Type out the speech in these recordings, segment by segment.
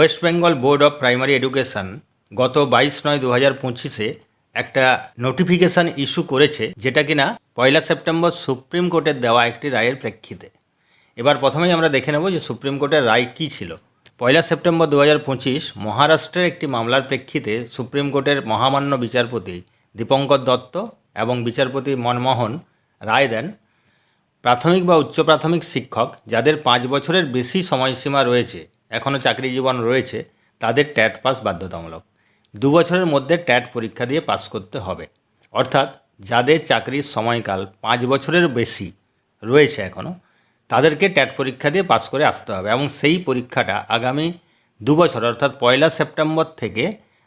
West Bengal board of primary education গত বাইশ নয় দু হাজার পঁচিশে একটা নোটিফিকেশান ইস্যু করেছে যেটা কিনা পয়লা সেপ্টেম্বর সুপ্রিম কোর্টের দেওয়া একটি রায়ের প্রেক্ষিতে। এবার প্রথমেই আমরা দেখে নেব যে সুপ্রিম কোর্টের রায় কী ছিল। পয়লা সেপ্টেম্বর দু হাজার পঁচিশ মহারাষ্ট্রের একটি মামলার প্রেক্ষিতে সুপ্রিম কোর্টের মহামান্য বিচারপতি দীপঙ্কর দত্ত এবং বিচারপতি মনমোহন রায় দেন। প্রাথমিক বা উচ্চ প্রাথমিক শিক্ষক যাদের পাঁচ বছরের বেশি সময়সীমা রয়েছে এখনও চাকরি জীবন রয়েছে, তাদের ট্যাট পাস বাধ্যতামূলক। দু বছরের মধ্যে ট্যাট পরীক্ষা দিয়ে পাস করতে হবে। অর্থাৎ যাদের চাকরির সময়কাল পাঁচ বছরের বেশি রয়েছে এখনও তাদেরকে ট্যাট পরীক্ষা দিয়ে পাস করে আসতে হবে এবং সেই পরীক্ষাটা আগামী দু বছর, অর্থাৎ পয়লা সেপ্টেম্বর থেকে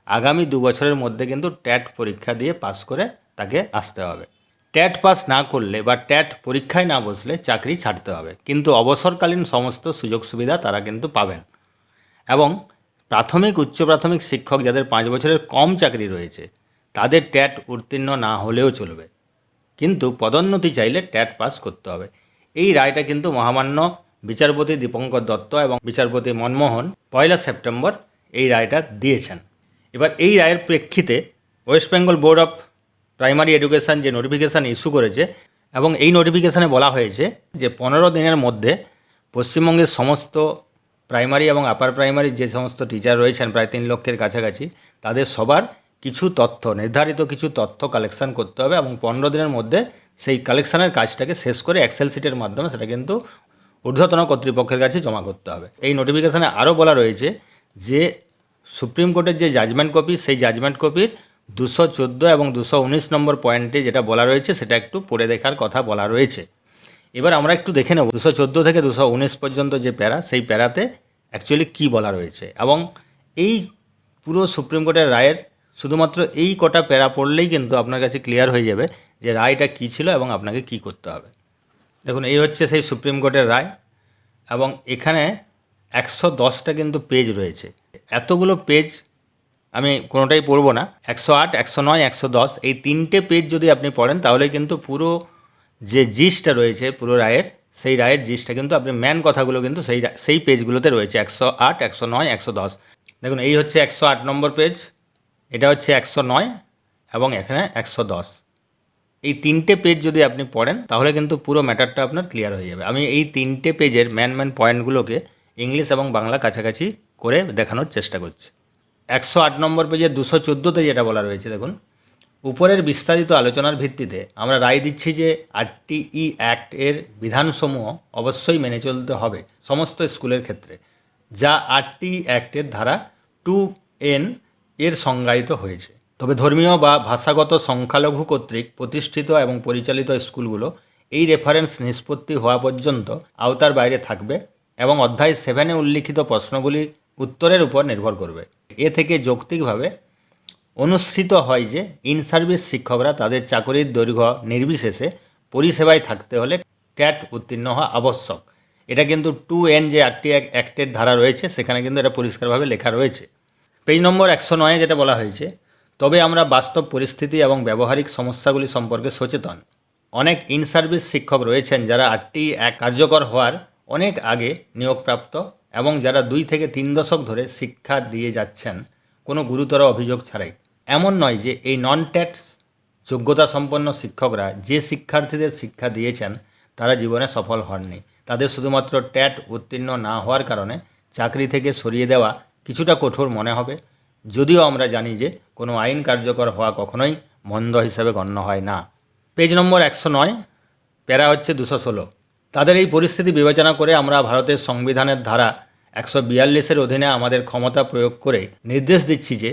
আগামী দু বছরের মধ্যে কিন্তু ট্যাট পরীক্ষা দিয়ে পাস করে তাকে আসতে হবে। ট্যাট পাস না করলে বা ট্যাট পরীক্ষায় না বসলে চাকরি ছাড়তে হবে। কিন্তু অবসরকালীন সমস্ত সুযোগ সুবিধা তারা কিন্তু পাবেন। এবং প্রাথমিক, উচ্চ প্রাথমিক শিক্ষক যাদের পাঁচ বছরের কম চাকরি রয়েছে, তাদের ট্যাট উত্তীর্ণ না হলেও চলবে। কিন্তু পদোন্নতি চাইলে ট্যাট পাস করতে হবে। এই রায়টা কিন্তু মহামান্য বিচারপতি দীপঙ্কর দত্ত এবং বিচারপতি মনমোহন পয়লা সেপ্টেম্বর এই রায়টা দিয়েছেন। এবার এই রায়ের প্রেক্ষিতে West Bengal board of primary education যে নোটিফিকেশান ইস্যু করেছে এবং এই নোটিফিকেশানে বলা হয়েছে যে পনেরো দিনের মধ্যে পশ্চিমবঙ্গের সমস্ত প্রাইমারি এবং আপার প্রাইমারি যে সমস্ত টিচার রয়েছেন প্রায় তিন লক্ষের কাছাকাছি, তাদের সবার কিছু তথ্য, নির্ধারিত কিছু তথ্য কালেকশন করতে হবে এবং পনেরো দিনের মধ্যে সেই কালেকশনের কাজটাকে শেষ করে এক্সেল সিটের মাধ্যমে সেটা কিন্তু ঊর্ধ্বতন কর্তৃপক্ষের কাছে জমা করতে হবে। এই নোটিফিকেশানে আরও বলা রয়েছে যে সুপ্রিম কোর্টের যে জাজমেন্ট কপি সেই জাজমেন্ট কপির দুশো চোদ্দ এবং দুশো উনিশ নম্বর পয়েন্টে যেটা বলা রয়েছে, সেটা একটু পড়ে দেখার কথা বলা রয়েছে। এবার আমরা একটু দেখে নেব। দুশো চোদ্দ থেকে দুশো উনিশ পর্যন্ত যে প্যারা, সেই প্যারাতে অ্যাকচুয়ালি কী বলা রয়েছে। এবং এই পুরো সুপ্রিম কোর্টের রায়ের শুধুমাত্র এই কটা প্যারা পড়লেই কিন্তু আপনার কাছে ক্লিয়ার হয়ে যাবে যে রায়টা কী ছিল এবং আপনাকে কী করতে হবে। দেখুন, এই হচ্ছে সেই সুপ্রিম কোর্টের রায় এবং এখানে একশো দশটা কিন্তু পেজ রয়েছে। এতগুলো পেজ আমি কোনোটাই পড়ব না। একশো আট, একশো নয়, একশো দশ, এই তিনটে পেজ যদি আপনি পড়েন তাহলে কিন্তু পুরো যে জিসটা রয়েছে পুরো রায়ের, সেই রায়ের জিসটা কিন্তু আপনি ম্যান কথাগুলো কিন্তু সেই সেই পেজগুলোতে রয়েছে, একশো আট, একশো নয়, একশো দশ। দেখুন, এই হচ্ছে একশো আট নম্বর পেজ, এটা হচ্ছে একশো নয় এবং এখানে একশো দশ। এই তিনটে পেজ যদি আপনি পড়েন, তাহলে কিন্তু পুরো ম্যাটারটা আপনার ক্লিয়ার হয়ে যাবে। আমি এই তিনটে পেজের ম্যান ম্যান পয়েন্টগুলোকে ইংলিশ এবং বাংলা কাছাকাছি করে দেখানোর চেষ্টা করছি। একশো আট নম্বর পেজে দুশো চোদ্দোতে যেটা বলা রয়েছে, দেখুন উপরের বিস্তারিত আলোচনার ভিত্তিতে আমরা রায় দিচ্ছি যে আরটিই অ্যাক্ট এর বিধানসমূহ অবশ্যই মেনে চলতে হবে সমস্ত স্কুলের ক্ষেত্রে, যা আরটিই অ্যাক্টের ধারা টু এন এর সংজ্ঞায়িত হয়েছে। তবে ধর্মীয় বা ভাষাগত সংখ্যালঘু কর্তৃক প্রতিষ্ঠিত এবং পরিচালিত স্কুলগুলো এই রেফারেন্স নিষ্পত্তি হওয়া পর্যন্ত আওতার বাইরে থাকবে এবং অধ্যায় সেভেনে উল্লিখিত প্রশ্নগুলি উত্তরের উপর নির্ভর করবে। এ থেকে যৌক্তিকভাবে অনুসৃত হয় যে ইন সার্ভিস শিক্ষকরা তাদের চাকরির দৈর্ঘ্য নির্বিশেষে পরিষেবায় থাকতে হলে ট্যাট উত্তীর্ণ হওয়া আবশ্যক। এটা কিন্তু টু এন যে আরটি অ্যাক্টের ধারা রয়েছে, সেখানে কিন্তু এটা পরিষ্কারভাবে লেখা রয়েছে। পেজ নম্বর একশো নয়ে যেটা বলা হয়েছে, তবে আমরা বাস্তব পরিস্থিতি এবং ব্যবহারিক সমস্যাগুলি সম্পর্কে সচেতন। অনেক ইন সার্ভিস শিক্ষক রয়েছেন যারা আটটি এক কার্যকর হওয়ার অনেক আগে নিয়োগপ্রাপ্ত এবং যারা দুই থেকে তিন দশক ধরে শিক্ষা দিয়ে যাচ্ছেন, কোনো গুরুতর অভিযোগ ছাড়াই। এমন নয় যে এই নন ট্যাট যোগ্যতা সম্পন্ন শিক্ষকরা যে শিক্ষার্থীদের শিক্ষা দিয়েছেন, তারা জীবনে সফল হননি। তাদের শুধুমাত্র ট্যাট উত্তীর্ণ না হওয়ার কারণে চাকরি থেকে সরিয়ে দেওয়া কিছুটা কঠোর মনে হবে। যদিও আমরা জানি যে কোনো আইন কার্যকর হওয়া কখনোই মন্দ হিসাবে গণ্য হয় না। পেজ নম্বর একশো নয়, প্যারা হচ্ছে দুশো ষোলো। তাদের এই পরিস্থিতি বিবেচনা করে আমরা ভারতের সংবিধানের ধারা একশো বিয়াল্লিশের অধীনে আমাদের ক্ষমতা প্রয়োগ করে নির্দেশ দিচ্ছি যে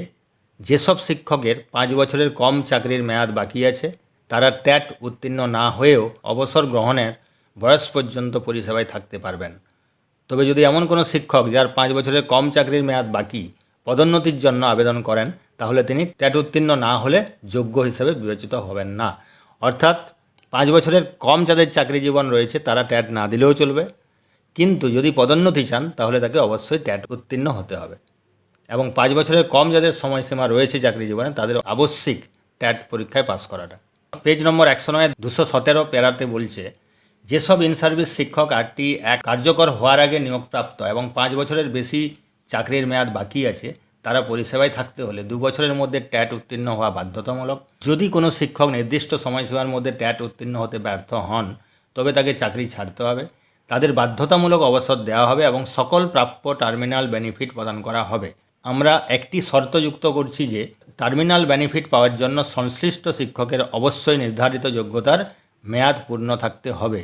যেসব শিক্ষকের পাঁচ বছরের কম চাকরির মেয়াদ বাকি আছে, তারা ট্যাট উত্তীর্ণ না হয়েও অবসর গ্রহণের বয়স পর্যন্ত পরিষেবায় থাকতে পারবেন। তবে যদি এমন কোনো শিক্ষক যার পাঁচ বছরের কম চাকরির মেয়াদ বাকি পদোন্নতির জন্য আবেদন করেন, তাহলে তিনি ট্যাট উত্তীর্ণ না হলে যোগ্য হিসেবে বিবেচিত হবেন না। অর্থাৎ পাঁচ বছরের কম যাদের চাকরি জীবন রয়েছে, তারা ট্যাট না দিলেও চলবে। কিন্তু যদি পদোন্নতি চান, তাহলে তাকে অবশ্যই ট্যাট উত্তীর্ণ হতে হবে। এবং পাঁচ বছরের কম যাদের সময়সীমা রয়েছে চাকরি জীবনে, তাদের আবশ্যিক ট্যাট পরীক্ষায় পাস করাটা। পেজ নম্বর একশো নয়, দুশো সতেরো পেরাতে বলছে, যেসব ইন সার্ভিস শিক্ষক আটটি এক কার্যকর হওয়ার আগে নিয়োগপ্রাপ্ত এবং পাঁচ বছরের বেশি চাকরির মেয়াদ বাকি আছে, তারা পরিষেবায় থাকতে হলে দু বছরের মধ্যে ট্যাট উত্তীর্ণ হওয়া বাধ্যতামূলক। যদি কোনো শিক্ষক নির্দিষ্ট সময়সীমার মধ্যে ট্যাট উত্তীর্ণ হতে ব্যর্থ হন, তবে তাকে চাকরি ছাড়তে হবে। তাদের বাধ্যতামূলক অবসর দেওয়া হবে এবং সকল প্রাপ্য টার্মিনাল বেনিফিট প্রদান করা হবে। আমরা একটি শর্ত যুক্ত করছি যে টার্মিনাল বেনিফিট পাওয়ার জন্য সংশ্লিষ্ট শিক্ষকের অবশ্যই নির্ধারিত যোগ্যতার মেয়াদ পূর্ণ থাকতে হবে।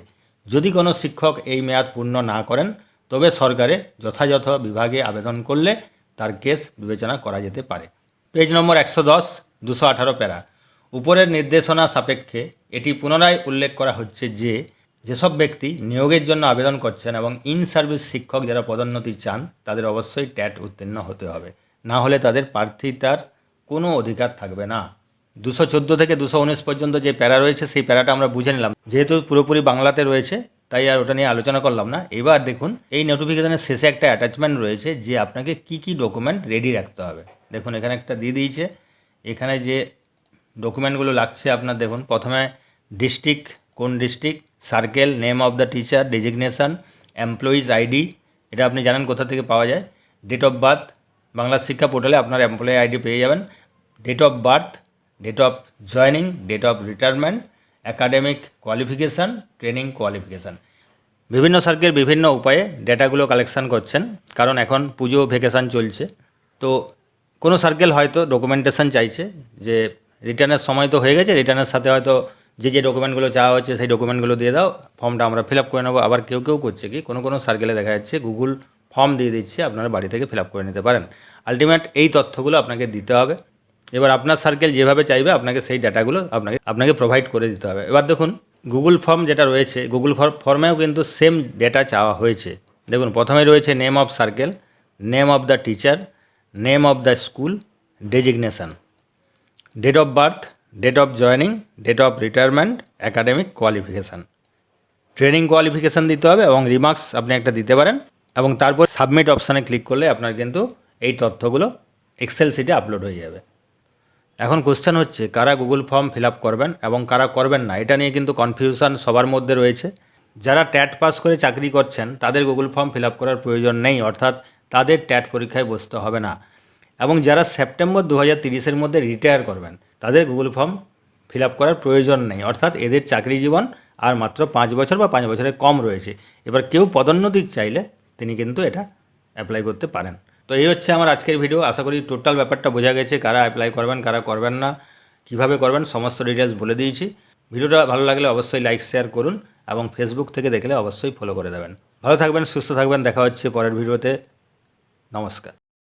যদি কোনো শিক্ষক এই মেয়াদ পূর্ণ না করেন, তবে সরকারে যথাযথ বিভাগে আবেদন করলে তার কেস বিবেচনা করা যেতে পারে। পেজ নম্বর একশো দশ, দুশো আঠারো প্যারা। উপরের নির্দেশনা সাপেক্ষে এটি পুনরায় উল্লেখ করা হচ্ছে যে যেসব ব্যক্তি নিয়োগের জন্য আবেদন করছেন এবং ইন সার্ভিস শিক্ষক যারা পদোন্নতি চান, তাদের অবশ্যই ট্যাট উত্তীর্ণ হতে হবে। না হলে তাদের প্রার্থিতার কোনো অধিকার থাকবে না। দুশো চোদ্দ থেকে দুশো উনিশ পর্যন্ত যে প্যারা রয়েছে, সেই প্যারাটা আমরা বুঝে নিলাম। যেহেতু পুরোপুরি বাংলাতে রয়েছে, তাই আর ওটা নিয়ে আলোচনা করলাম না। এবার দেখুন, এই নোটিফিকেশনের শেষে একটা অ্যাটাচমেন্ট রয়েছে যে আপনাকে কি কি ডকুমেন্ট রেডি রাখতে হবে। দেখুন, এখানে একটা দিয়ে দিয়েছে। এখানে যে ডকুমেন্টগুলো লাগছে আপনার, দেখুন, প্রথমে ডিস্ট্রিক্ট কোন district circle name of the teacher designation employees ID এটা আপনি জানেন কোথা থেকে পাওয়া যায়। ডেট অফ বার্থ বাংলা শিক্ষা পোর্টালে আপনার এমপ্লয়ি আইডি পেয়ে যাবেন। Date of birth date of joining date of retirement academic qualification training qualification বিভিন্ন সার্কেল বিভিন্ন উপায়ে ডেটাগুলো কালেকশান করছেন, কারণ এখন পুজো ভেকেশান চলছে। তো কোনো সার্কেল হয়তো ডকুমেন্টেশন চাইছে যে রিটার্নের সময় তো হয়ে গেছে রিটার্নের সাথে হয়তো যে যে ডকুমেন্টগুলো চাওয়া হচ্ছে সেই ডকুমেন্টগুলো দিয়ে দাও ফর্মটা আমরা ফিল আপ করে নেব। আবার কেউ কেউ করছে কি, কোনো কোনো সার্কেলে দেখা যাচ্ছে গুগল ফর্ম দিয়ে দিচ্ছে, আপনারা বাড়ি থেকে ফিল আপ করে নিতে পারেন। আলটিমেট এই তথ্যগুলো আপনাকে দিতে হবে। এবার আপনার সার্কেল যেভাবে চাইবে, আপনাকে সেই ডাটাগুলো আপনাকে আপনাকে প্রোভাইড করে দিতে হবে। এবার দেখুন গুগল ফর্ম যেটা রয়েছে গুগল ফর্মেও কিন্তু সেম ডেটা চাওয়া হয়েছে। দেখুন, প্রথমে রয়েছে name of circle name of the teacher name of the school designation date of birth date of joining date of retirement academic qualification training qualification দিতে হবে এবং রিমার্কস আপনি একটা দিতে পারেন এবং তারপর সাবমিট অপশানে ক্লিক করলে আপনার কিন্তু এই তথ্যগুলো এক্সেল সিটে আপলোড হয়ে যাবে। এখন কোশ্চেন হচ্ছে, কারা গুগল ফর্ম ফিল আপ করবেন এবং কারা করবেন না? এটা নিয়ে কিন্তু কনফিউশন সবার মধ্যে রয়েছে। যারা ট্যাট পাস করে চাকরি করছেন, তাদের গুগল ফর্ম ফিল আপ করার প্রয়োজন নেই, অর্থাৎ তাদের ট্যাট পরীক্ষায় বসতে হবে না। এবং যারা সেপ্টেম্বর দু হাজার তিরিশের মধ্যে রিটায়ার করবেন তাদের গুগল ফর্ম ফিল আপ করার প্রয়োজন নেই। অর্থাৎ এদের চাকরি জীবন আর মাত্র পাঁচ বছর বা পাঁচ বছরের কম রয়েছে। এবার কেউ পদোন্নতি চাইলে তিনি কিন্তু এটা অ্যাপ্লাই করতে পারেন। তো এই হচ্ছে আমার আজকের ভিডিও আশা করি টোটাল ব্যাপারটা বোঝা গেছে। কারা অ্যাপ্লাই করবেন, কারা করবেন না, কীভাবে করবেন, সমস্ত ডিটেলস বলে দিয়েছি। ভিডিওটা ভালো লাগলে অবশ্যই লাইক শেয়ার করুন এবং ফেসবুক থেকে দেখলে অবশ্যই ফলো করে দেবেন। ভালো থাকবেন, সুস্থ থাকবেন। দেখা হচ্ছে পরের ভিডিওতে নমস্কার।